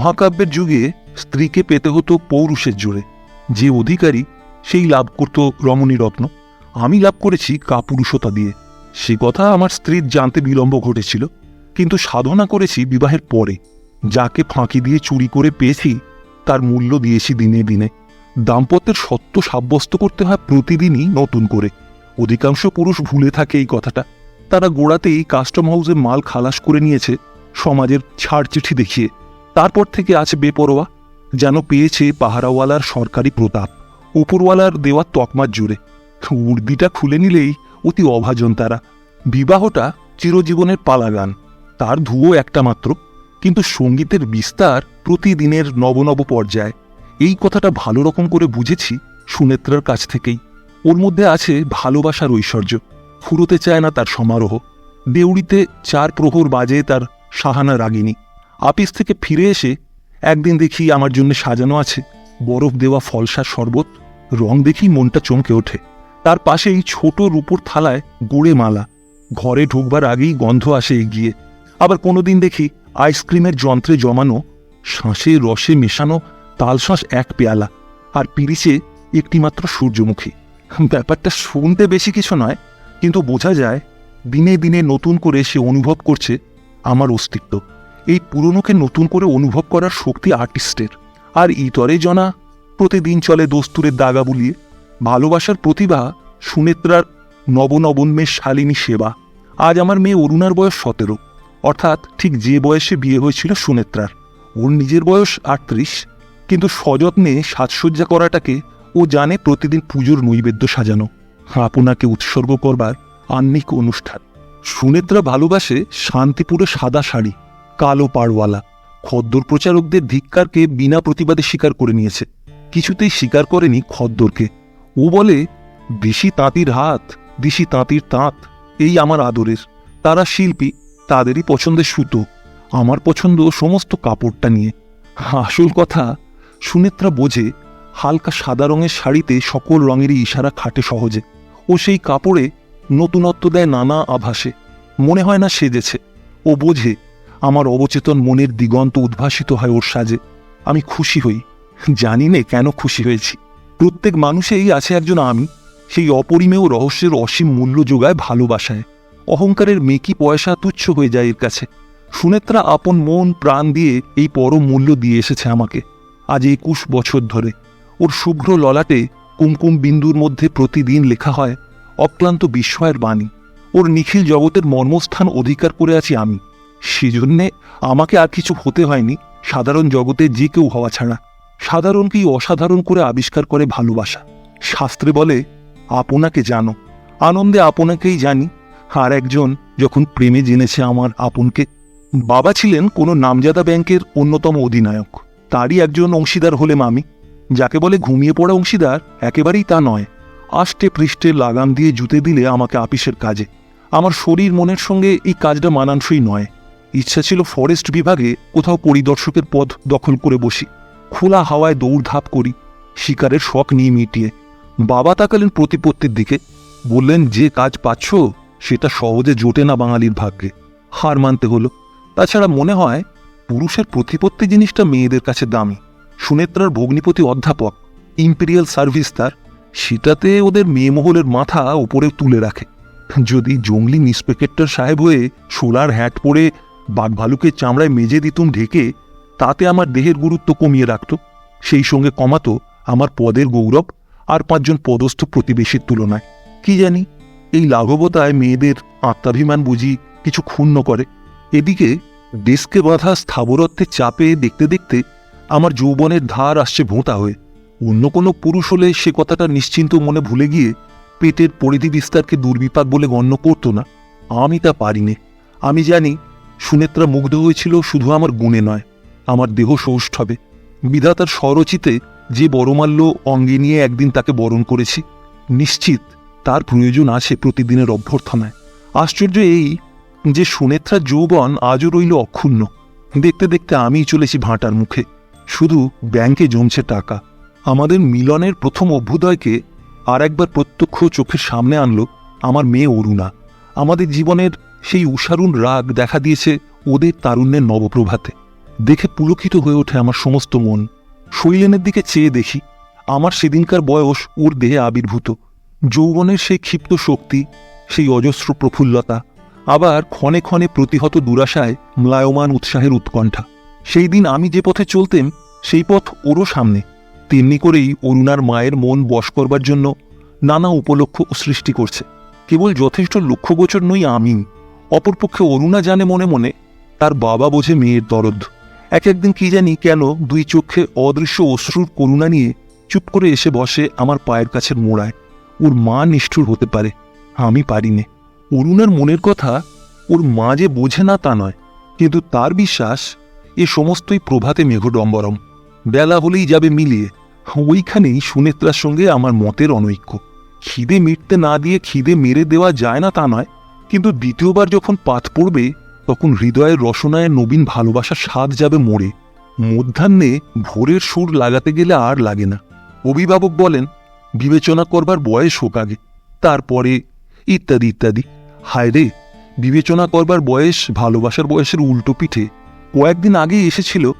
মহাকাব্যের যুগে স্ত্রীকে পেতে হতো পৌরুষের জোরে। যে অধিকারী সেই লাভ করত রমণী রত্ন আমি লাভ করেছি কাপুরুষতা দিয়ে। সে কথা আমার স্ত্রীর জানতে বিলম্ব ঘটেছিল, কিন্তু সাধনা করেছি বিবাহের পরে। যাকে ফাঁকি দিয়ে চুরি করে পেয়েছি, তার মূল্য দিয়েছি দিনে দিনে। দাম্পত্যের সত্য সাব্যস্ত করতে হয় প্রতিদিনই নতুন করে। অধিকাংশ পুরুষ ভুলে থাকে এই কথাটা। তারা গোড়াতেই কাস্টম হাউসে মাল খালাস করে নিয়েছে, সমাজের ছাড় চিঠি দেখিয়ে। তারপর থেকে আছে বেপরোয়া, যেন পেয়েছে পাহারাওয়ালার সরকারি প্রতাপ। উপরওয়ালার দেওয়ার তকমার জুড়ে। উর্দিটা খুলে নিলেই অতি অভাজন তারা। বিবাহটা চিরজীবনের পালাগান। তার ধুয়ো একটা মাত্র, কিন্তু সঙ্গীতের বিস্তার প্রতিদিনের নবনব পর্যায়ে। এই কথাটা ভালো রকম করে বুঝেছি সুনেত্রার কাছ থেকেই। ওর মধ্যে আছে ভালোবাসার ঐশ্বর্য। ফুরোতে চায় না তার সমারোহ। দেউড়িতে চার প্রহর বাজে তার সাহানা রাগিনী। আপিস থেকে ফিরে এসে একদিন দেখি আমার জন্য সাজানো আছে বরফ দেওয়া ফলসার শরবত, রং দেখি মনটা চমকে ওঠে। তার পাশেই ছোট রূপোর থালায় গুড়ে মালা। ঘরে ঢুকবার আগেই গন্ধ আসে এগিয়ে। আবার কোনোদিন দেখি আইসক্রিমের যন্ত্রে জমানো শাঁসে রসে মেশানো তালশাঁস এক পেয়ালা আর পিরিচে একটিমাত্র সূর্যমুখী। ব্যাপারটা শুনতে বেশি কিছু নয়, কিন্তু বোঝা যায় দিনে দিনে নতুন করে সে অনুভব করছে আমার অস্তিত্ব। এই পুরনোকে নতুন করে অনুভব করার শক্তি আর্টিস্টের আর ইতরে জনা, প্রতিদিন চলে দস্তুরের দাগা বুলিয়ে। ভালোবাসার প্রতিভা সুনেত্রার নবনবন্মের শালিনী সেবা। আজ আমার মেয়ে অরুণার বয়স সতেরো। অর্থাৎ ঠিক যে বয়সে বিয়ে হয়েছিল সুনেত্রার। ওর নিজের বয়স আটত্রিশ, কিন্তু সযত্নে সাজসজ্জা করাটাকে ও জানে প্রতিদিন পুজোর নৈবেদ্য সাজানো। আপনাকে উৎসর্গ করবার আহ্নিক অনুষ্ঠান। সুনেত্রা ভালোবাসে শান্তিপুরে সাদা শাড়ি। কালো পাড়ওয়ালা। খদ্দর প্রচারকদের ধিক্কারকে বিনা প্রতিবাদে স্বীকার করে নিয়েছে। কিছুতেই স্বীকার করেনি খদ্দরকে। ও বলে, দেশি তাঁতির হাত, দেশি তাঁতির তাঁত, এই আমার আদরের। তারা শিল্পী, তাদেরই পছন্দের সুতো, আমার পছন্দ সমস্ত কাপড়টা নিয়ে। আসল কথা, সুনেত্রা বোঝে, হালকা সাদা রঙের শাড়িতে সকল রঙেরই ইশারা খাটে সহজে। ও সেই কাপড়ে নতুনত্ব দেয় নানা আভাসে। মনে হয় না সেজেছে। ও বোঝে আমার অবচেতন মনের দিগন্ত উদ্ভাসিত হয় ওর সাজে। আমি খুশি হই। জানি নে কেন খুশি হয়েছি। প্রত্যেক মানুষেই আছে একজন আমি। সেই অপরিমেয় রহস্যের অসীম মূল্য যোগায় ভালোবাসায়। অহংকারের মেকি পয়সা তুচ্ছ হয়ে যায় এর কাছে। সুনেত্রা আপন মন, প্রাণ দিয়ে এই পরম মূল্য দিয়ে এসেছে আমাকে। আজ একুশ বছর ধরে। ওর শুভ্র ললাটে কুমকুম বিন্দুর মধ্যে প্রতিদিন লেখা হয়, অক্লান্ত বিস্ময়ের বাণী। ওর নিখিল জগতের মর্মস্থান অধিকার করে আছি আমি। সেজন্যে আমাকে আর কিছু হতে হয়নি। সাধারণ জগতে যে কেউ হওয়া ছাড়া। সাধারণকেই অসাধারণ করে আবিষ্কার করে ভালোবাসা। শাস্ত্রে বলে, আপনাকে জানো। আনন্দে আপনাকেই জানি। আর একজন যখন প্রেমে জেনেছে আমার আপনকে, বাবা ছিলেন কোনো নামজাদা ব্যাংকের অন্যতম অধিনায়ক। তারই একজন অংশীদার হলেম আমি। যাকে বলে ঘুমিয়ে পড়া অংশীদার একেবারেই তা নয়। আষ্টে পৃষ্ঠে লাগাম দিয়ে জুতে দিলে আমাকে আপিসের কাজে। আমার শরীর মনের সঙ্গে এই কাজটা মানানসই নয়। ইচ্ছা ছিল ফরেস্ট বিভাগে কোথাও পরিদর্শকের পদ দখল করে বসি। খোলা হাওয়ায় দৌড়ধাপ করি, শিকারের শখ নিয়ে মিটিয়ে। বাবা তাকালেন প্রতিপত্তির দিকে, বললেন, যে কাজ পাচ্ছ, সেটা সহজে জোটে না বাঙালির ভাগ্যে। হার মানতে হলো। তাছাড়া মনে হয়, পুরুষের প্রতিপত্তি জিনিসটা মেয়েদের কাছে দামি। সুনেত্রার ভগ্নিপতি অধ্যাপক ইম্পেরিয়াল সার্ভিস তার। সেটাতে ওদের মেয়ে মহলের মাথা ওপরে তুলে রাখে। যদি জঙ্গলি ইন্সপেক্টর সাহেব হয়ে সোলার হ্যাট পরে বাঘ ভালুকের চামড়ায় মেজে দিতুম ঢেকে তাতে আমার দেহের গুরুত্ব কমিয়ে রাখত। সেই সঙ্গে কমাতো আমার পদের গৌরব আর পাঁচজন পদস্থ প্রতিবেশীর তুলনায়। কি জানি, এই লাঘবতায় মেয়েদের আত্মাভিমান বুঝি কিছু ক্ষুণ্ণ করে। এদিকে ডেস্কে বাঁধা স্থাবরত্বের চাপে দেখতে দেখতে আমার যৌবনের ধার আসছে ভোঁতা হয়ে। অন্য কোনো পুরুষ হলে সে কথাটা নিশ্চিন্ত মনে ভুলে গিয়ে পেটের পরিধি বিস্তারকে দুর্বিপাক বলে গণ্য করতো না। আমি তা পারিনে। আমি জানি সুনেত্রা মুগ্ধ হয়েছিল শুধু আমার গুণে নয়, আমার দেহ সৌষ্ঠবে বিধাতার স্বরচিতে যে বড়মাল্য অঙ্গে নিয়ে একদিন তাকে বরণ করেছি, নিশ্চিত তার প্রয়োজন আছে প্রতিদিনের অভ্যর্থনায়। আশ্চর্য এই যে সুনেত্রার যৌবন আজও রইল অক্ষুণ্ণ। দেখতে দেখতে আমিই চলেছি ভাঁটার মুখে। শুধু ব্যাংকে জমছে টাকা। আমাদের মিলনের প্রথম অভ্যুদয়কে আর একবার প্রত্যক্ষ চোখের সামনে আনলো আমার মেয়ে অরুণা। আমাদের জীবনের সেই উষারুণ রাগ দেখা দিয়েছে ওদের তারুণ্যের নবপ্রভাতে। দেখে পুলকিত হয়ে ওঠে আমার সমস্ত মন। শৈলেনের দিকে চেয়ে দেখি, আমার সেদিনকার বয়স ওর দেহে আবির্ভূত। যৌবনের সেই ক্ষিপ্ত শক্তি, সেই অজস্র প্রফুল্লতা, আবার ক্ষণে ক্ষণে প্রতিহত দুরাশায় ম্লায়মান উৎসাহের উৎকণ্ঠা। সেই দিন আমি যে পথে চলতেম, সেই পথ ওরও সামনে। তেমনি করেই অরুণার মায়ের মন বশ করবার জন্য নানা উপলক্ষ সৃষ্টি করছে। কেবল যথেষ্ট লক্ষ্যগোচর নই আমি অপরপক্ষে অরুণা জানে মনে মনে তার বাবা বোঝে মেয়ের দরদ। এক একদিন কি জানি কেন দুই চোখে অদৃশ্য অশ্রুর করুণা নিয়ে চুপ করে এসে বসে আমার পায়ের কাছের মোড়ায়। ওর মা নিষ্ঠুর হতে পারে, আমি পারিনে। অরুণার মনের কথা ওর মা যে বোঝে না তা নয়, কিন্তু তার বিশ্বাস এ সমস্তই প্রভাতে মেঘডম্বরম। বেলা হলেই যাবে মিলিয়ে, ওইখানেই সুনেত্রার সঙ্গে আমার মতের অনৈক্য। খিদে মিটতে না দিয়ে খিদে মেরে দেওয়া যায় না তা নয় কিন্তু দ্বিতীয়বার যখন পাত পড়বে, তখন হৃদয়ের রসনায় নবীন ভালোবাসার স্বাদ যাবে মোড়ে। মধ্যাহ্নে ভোরের সুর লাগাতে গেলে আর লাগে না। অভিভাবক বলেন, বিবেচনা করবার বয়স হোক আগে, তারপরে ইত্যাদি ইত্যাদি। হায় রে, বিবেচনা করবার বয়স, ভালোবাসার বয়সের উল্টো পিঠে। কয়েকদিন আগে এসেছিল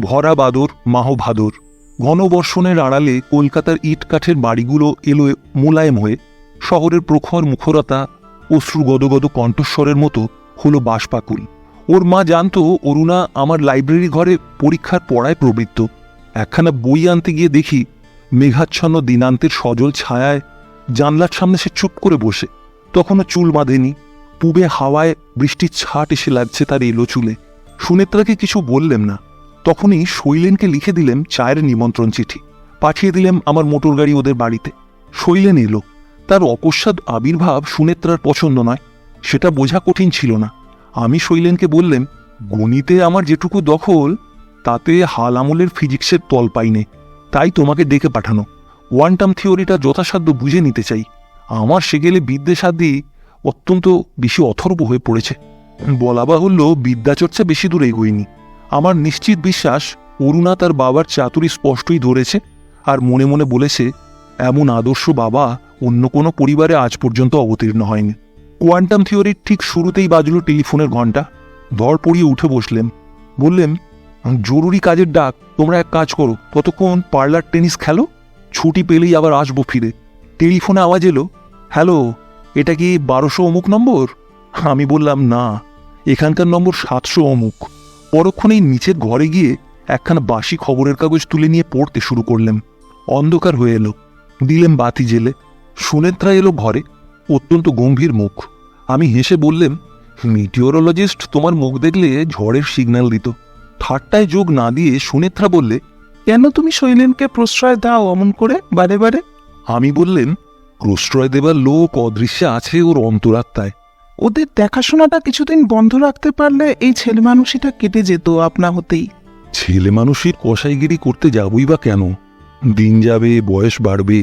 ভরা বাদর মাহ ভাদর ঘনবর্ষণের আড়ালে কলকাতার ইট কাঠের বাড়িগুলো এলো মোলায়েম হয়ে। শহরের প্রখর মুখরতা অশ্রু গদগদ কণ্ঠস্বরের মতো হলো বাসপাকুল ওর মা জানতো অরুণা আমার লাইব্রেরি ঘরে পরীক্ষার পড়ায় প্রবৃত্ত। একখানা বই আনতে গিয়ে দেখি মেঘাচ্ছন্ন দিনান্তের সজল ছায়ায় জানলার সামনে সে চুপ করে বসে। তখনও চুল বাঁধেনি, পুবে হাওয়ায় বৃষ্টির ছাট এসে লাগছে তার এলো চুলে। সুনেত্রাকে কিছু বললেম না। তখনই শৈলেনকে লিখে দিলেম চায়ের নিমন্ত্রণ চিঠি। পাঠিয়ে দিলেম আমার মোটর গাড়ি ওদের বাড়িতে। শৈলেন এলো। তার অকস্মাৎ আবির্ভাব সুনেত্রার পছন্দ নয়, সেটা বোঝা কঠিন ছিল না। আমি শৈলেনকে বললেন গণিতে আমার যেটুকু দখল, তাতে হাল আমলের ফিজিক্সের তল পাইনে তাই তোমাকে ডেকে পাঠানো। কোয়ান্টাম থিওরিটা যথাসাধ্য বুঝে নিতে চাই। আমার সে গেলে বিদ্যেসাদি অত্যন্ত বেশি অথর্ব হয়ে পড়েছে। বলা বাহুল্য বিদ্যাচর্চা বেশি দূর এগোয়নি। আমার নিশ্চিত বিশ্বাস, অরুণা তার বাবার চাতুরি স্পষ্টই ধরেছে আর মনে মনে বলেছে, এমন আদর্শ বাবা অন্য কোনো পরিবারে আজ পর্যন্ত অবতীর্ণ হয়নি। কোয়ান্টাম থিওরির ঠিক শুরুতেই বাজলো টেলিফোনের ঘণ্টা ধর পড়িয়ে উঠে বসলেম বললেম জরুরি কাজের ডাক, তোমরা এক কাজ করো, ততক্ষণ পার্লার টেনিস খেলো, ছুটি পেলেই আবার আসব ফিরে। টেলিফোনে আওয়াজ এলো, হ্যালো, এটা কি বারোশো অমুক নম্বর? আমি বললাম, না, এখানকার নম্বর সাতশো অমুক। পরক্ষণেই নিচের ঘরে গিয়ে একখানা বাসি খবরের কাগজ তুলে নিয়ে পড়তে শুরু করলাম অন্ধকার হয়ে এলো। দিলেম বাতি জেলে। সুনেত্রা এলো ঘরে, অত্যন্ত গম্ভীর মুখ। আমি হেসে বললেম, মিটিওরোলজিস্ট তোমার মুখ দেখলে ঝড়ের সিগন্যাল দিত। ঠাট্টায় যোগ না দিয়ে সুনেত্রা বললে, কেন তুমি শৈলেনকে প্রশ্রয় দাও অমন করে, বারে বারে? আমি বললেন প্রশ্রয় দেবার লোক অদৃশ্যে আছে ওর অন্তরাত্মায়। ওদের দেখাশোনাটা কিছুদিন বন্ধ রাখতে পারলে এই ছেলে মানুষটা কেটে যেত আপনা হতেই। ছেলে মানুষের কসাইগিরি করতে যাবই বা কেন? দিন যাবে, বয়স বাড়বে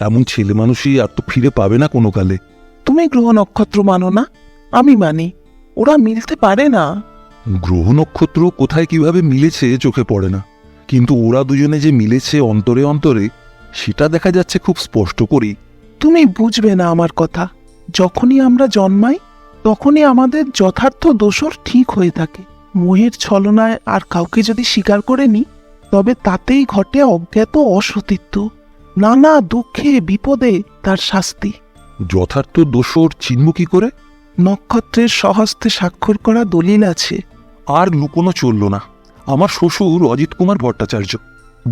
এমন ছেলে মানুষই আর তো ফিরে পাবে না কোনো কালে তুমি গ্রহ নক্ষত্র মানো না? আমি মানি। ওরা মিলতে পারে না। গ্রহ নক্ষত্র কোথায় কীভাবে মিলেছে চোখে পড়ে না। কিন্তু ওরা দুজনে যে মিলেছে অন্তরে অন্তরে, সেটা দেখা যাচ্ছে খুব স্পষ্ট করেই। তুমি বুঝবে না আমার কথা। যখনই আমরা জন্মাই, তখনই আমাদের যথার্থ দোষর ঠিক হয়ে থাকে। মোহের ছলনায় আর কাউকে যদি স্বীকার করে নি, তবে তাতেই ঘটে অজ্ঞাত অসতীত্ব। নানা দুঃখে বিপদে তার শাস্তি। যথার্থ দোষর চিহ্ন কি করে? নক্ষত্রের সহস্তে স্বাক্ষর করা দলিল আছে। আর লুকোনো চলল না। আমার শ্বশুর অজিত কুমার ভট্টাচার্য।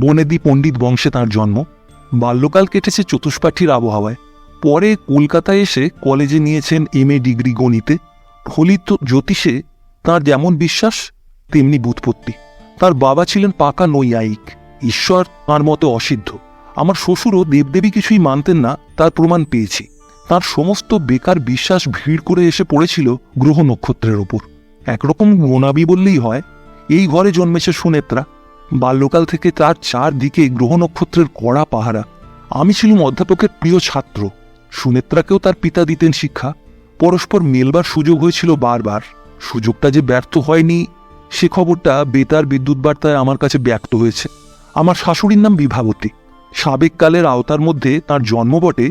বনেদি পণ্ডিত বংশে তার জন্ম। বাল্যকাল কেটেছে চতুষ্পাঠীর আবহাওয়ায়। পরে কলকাতায় এসে কলেজে নিয়েছেন এম এ ডিগ্রি গণিতে। ফলিত জ্যোতিষে তার যেমন বিশ্বাস তেমনি বুৎপত্তি। তার বাবা ছিলেন পাকা নৈয়ায়িক। ঈশ্বর তাঁর মতো অসিদ্ধ। আমার শ্বশুরও দেবদেবী কিছুই মানতেন না, তার প্রমাণ পেয়েছি। তার সমস্ত বেকার বিশ্বাস ভিড় করে এসে পড়েছিল গ্রহ নক্ষত্রের ওপর। একরকম গোনাবি বললেই হয়, এই ঘরে জন্মেছে সুনেত্রা। বাল্যকাল থেকে তার চারদিকে গ্রহ নক্ষত্রের কড়া পাহারা। আমি ছিলাম অধ্যাপকের প্রিয় ছাত্র। সুনেত্রাকেও তার পিতা দিতেন শিক্ষা। পরস্পর মেলবার সুযোগ হয়েছিল বারবার। সুযোগটা যে ব্যর্থ হয়নি, সে খবরটা বেতার বিদ্যুৎ বার্তায় আমার কাছে ব্যক্ত হয়েছে। আমার শাশুড়ির নাম বিভাবতী। সাবেককালের আওতার মধ্যে তার জন্ম বটে,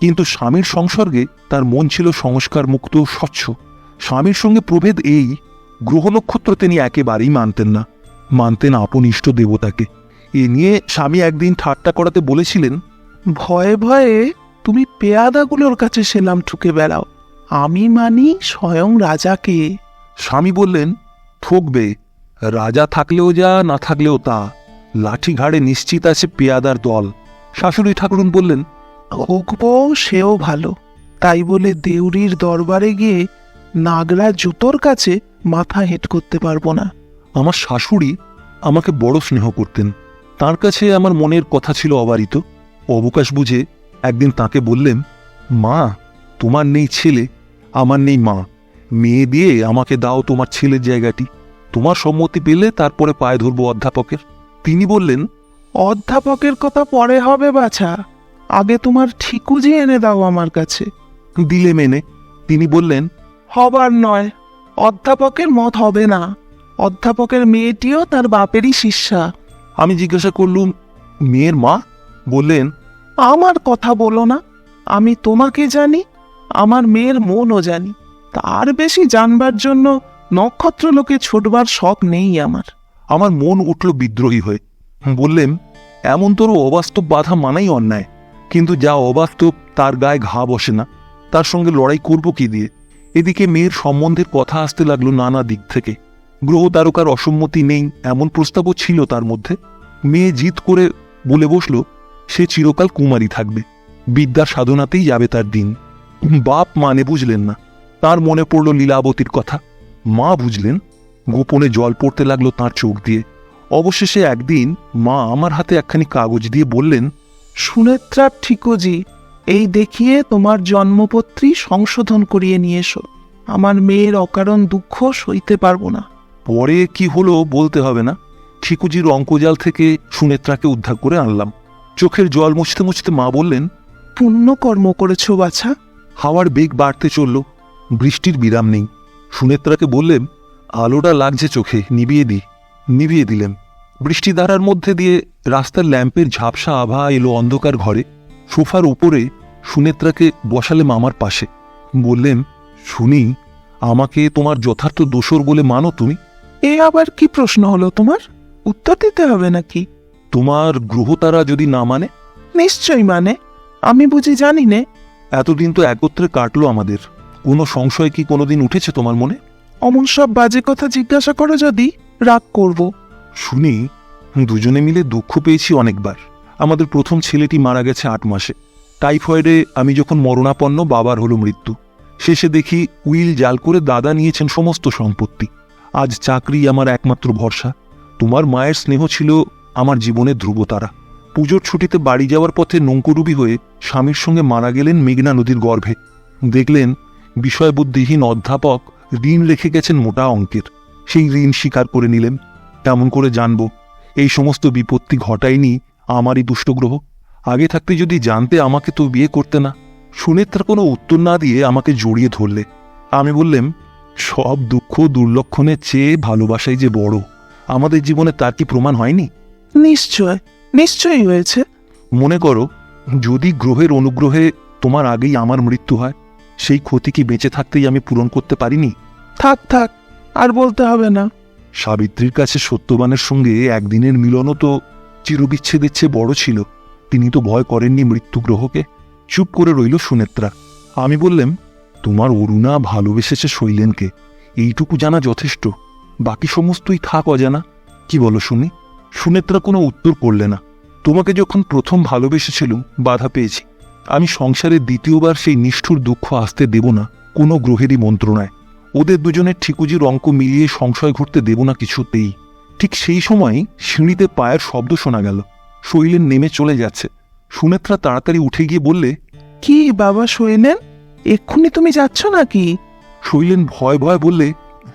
কিন্তু স্বামীর সংসর্গে তার মন ছিল সংস্কার মুক্ত স্বচ্ছ। স্বামীর সঙ্গে প্রভেদ এই, গ্রহ নক্ষত্র তিনি একেবারেই মানতেন না। মানতেন আপন ইষ্ট দেবতাকে। এ নিয়ে স্বামী একদিন ঠাট্টা করাতে বলেছিলেন, ভয়ে ভয়ে তুমি পেয়াদাগুলোর কাছে সেলাম ঠুকে বেড়াও। আমি মানি স্বয়ং রাজাকে। স্বামী বললেন, ঠকবে। রাজা থাকলেও যা, না থাকলেও তা। লাঠি ঘাড়ে নিশ্চিত আছে পেয়াদার দল। শাশুড়ি ঠাকুরুন বললেন হোকবো সেও ভালো। তাই বলে দেউরির দরবারে গিয়ে নাগরা জুতোর কাছে মাথা হেট করতে পারব না। আমার শাশুড়ি আমাকে বড় স্নেহ করতেন। তার কাছে আমার মনের কথা ছিল অবারিত। অবকাশ বুঝে একদিন তাকে বললেন মা তোমার নেই ছেলে আমার নেই মা। মেয়ে দিয়ে আমাকে দাও তোমার ছেলের জায়গাটি। তোমার সম্মতি পেলে তারপরে পায়ে ধরবো অধ্যাপকের। তিনি বললেন, অধ্যাপকের কথা পরে হবে বাছা। আগে তোমার ঠিকুজি এনে দাও আমার কাছে। দিলে মেনে। তিনি বললেন, হবার নয়, অধ্যাপকের মত হবে না। অধ্যাপকের মেয়েটিও তার বাপেরই শিষ্যা। আমি জিজ্ঞাসা করলুম, মেয়ের মা? বললেন, আমার কথা বলো না। আমি তোমাকে জানি, আমার মেয়ের মনও জানি। তার বেশি জানবার জন্য নক্ষত্র লোকে ছোটবার শখ নেই আমার। আমার মন উঠল বিদ্রোহী হয়ে। বললেন, এমন তোর অবাস্তব বাধা মানাই অন্যায়। কিন্তু যা অবাস্তব, তার গায়ে ঘা বসে না। তার সঙ্গে লড়াই করব কি দিয়ে? এদিকে মেয়ের সম্বন্ধের কথা আসতে লাগল নানা দিক থেকে। গ্রহ তারকার অসম্মতি নেই, এমন প্রস্তাবও ছিল তার মধ্যে। মেয়ে জিত করে বলে বসল, সে চিরকাল কুমারী থাকবে। বিদ্যার সাধনাতেই যাবে তার দিন। বাপ মানে বুঝলেন না। তার মনে পড়ল লীলাবতীর কথা। মা বুঝলেন? গোপনে জল পড়তে লাগল তার চোখ দিয়ে। অবশেষে একদিন মা আমার হাতে একখানি কাগজ দিয়ে বললেন সুনেত্রার ঠিকুজি, এই দেখিয়ে তোমার জন্মপত্রী সংশোধন করিয়ে নিয়ে এসো। আমার মেয়ের অকারণ দুঃখ সইতে পারব না। পরে কি হলো বলতে হবে না। ঠিকুজির অঙ্কজাল থেকে সুনেত্রাকে উদ্ধার করে আনলাম। চোখের জল মুছতে মুছতে মা বললেন, পুণ্যকর্ম করেছ বাছা। হাওয়ার বেগ বাড়তে চলল। বৃষ্টির বিরাম নেই। সুনেত্রাকে বললেন আলোটা লাগছে চোখে নিবিয়ে দি নিভিয়ে দিলেন। বৃষ্টি ধারার মধ্যে দিয়ে রাস্তার ল্যাম্পের ঝাপসা আভা এলো অন্ধকার ঘরে। সোফার উপরে সুনেত্রাকে বসালেম আমার পাশে। বললেন শুনি আমাকে তোমার যথার্থ দোসর বলে মানো তুমি? এ আবার কি প্রশ্ন হলো তোমার? উত্তর দিতে হবে নাকি? তোমার গ্রহতারা যদি না মানে? নিশ্চয়ই মানে। আমি বুঝি জানি নে। এতদিন তো একত্রে কাটলো আমাদের। কোনো সংশয় কি কোনোদিন উঠেছে তোমার মনে? অমন সব বাজে কথা জিজ্ঞাসা করো যদি, রাগ করব। শুনি, দুজনে মিলে দুঃখ পেয়েছি অনেকবার। আমাদের প্রথম ছেলেটি মারা গেছে আট মাসে। টাইফয়েডে আমি যখন মরণাপন্ন বাবার হলো মৃত্যু, শেষে দেখি উইল জাল করে দাদা নিয়েছেন সমস্ত সম্পত্তি। আজ চাকরি আমার একমাত্র ভরসা। তোমার মায়ের স্নেহ ছিল আমার জীবনের ধ্রুবতারা। পুজোর ছুটিতে বাড়ি যাওয়ার পথে নৌকোডুবি হয়ে স্বামীর সঙ্গে মারা গেলেন মেঘনা নদীর গর্ভে। দেখলেন বিষয়বুদ্ধিহীন অধ্যাপক ঋণ রেখে গেছেন মোটা অঙ্কের। সেই ঋণ স্বীকার করে নিলেন। তেমন করে জানব এই সমস্ত বিপত্তি ঘটায়নি আমারই দুষ্টগ্রহ। আগে থাকতে যদি জানতে আমাকে তো বিয়ে করতে না। শুনে তার কোনো উত্তর না দিয়ে আমাকে জড়িয়ে ধরলে। আমি বললাম সব দুঃখ দুর্লক্ষণের চেয়ে ভালোবাসাই যে বড়। আমাদের জীবনে তার কি প্রমাণ হয়নি? নিশ্চয় নিশ্চয়ই হয়েছে। মনে করো যদি গ্রহের অনুগ্রহে তোমার আগেই আমার মৃত্যু হয় সেই ক্ষতি কি বেঁচে থাকতেই আমি পূরণ করতে পারিনি? থাক থাক আর বলতে হবে না। সাবিত্রীর কাছে সত্যবানের সঙ্গে একদিনের মিলনও তো চিরবিচ্ছেদের চেয়ে বড় ছিল। তিনি তো ভয় করেননি মৃত্যু গ্রহকে চুপ করে রইল সুনেত্রা। আমি বললাম তোমার অরুণা ভালোবেসেছে শৈলেনকে। এইটুকু জানা যথেষ্ট। বাকি সমস্তই থাক অজানা। কি বলো শুনি সুনেত্রা কোনো উত্তর করলে না। তোমাকে যখন প্রথম ভালোবেসেছিলুম বাধা পেয়েছি। আমি সংসারের দ্বিতীয়বার সেই নিষ্ঠুর দুঃখ আসতে দেব না কোনো গ্রহেরই মন্ত্রণায়। ওদের দুজনের ঠিকুজির অঙ্ক মিলিয়ে সংশয় ঘটতে দেব না কিছুতেই। ঠিক সেই সময় সিঁড়িতে পায়ের শব্দ শোনা গেল। শৈলেন নেমে চলে যাচ্ছে। সুনেত্রা তাড়াতাড়ি উঠে গিয়ে বললে কি বাবা শোয়েলেন এক্ষুনি তুমি যাচ্ছ নাকি? শৈলেন ভয় ভয় বললে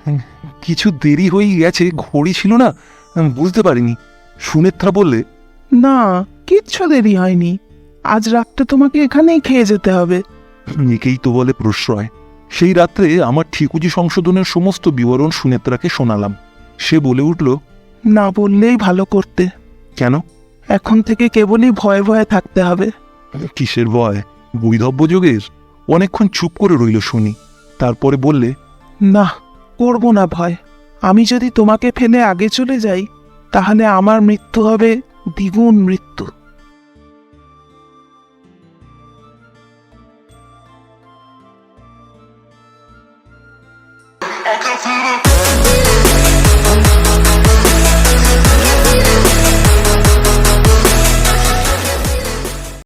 "হুম, কিছু দেরি হয়েই গেছে ঘড়ি ছিল না বুঝতে পারিনি। সুনেত্রা বললে না কিচ্ছু দেরি হয়নি। আজ রাতটা তোমাকে এখানেই খেয়ে যেতে হবে। একেই তো বলে প্রশ্রয়। সেই রাত্রে আমার ঠিকুজি সংশোধনের সমস্ত বিবরণ সুনেত্রাকে শোনালাম। সে বলে উঠল না বললেই ভালো করতে। কেন? এখন থেকে কেবলই ভয়ে ভয়ে থাকতে হবে। কিসের ভয়? বৈধব্য যোগের? অনেকক্ষণ চুপ করে রইল শুনি। তারপরে বললে না করব না ভয়। আমি যদি তোমাকে ফেলে আগে চলে যাই তাহলে আমার মৃত্যু হবে দ্বিগুণ মৃত্যু।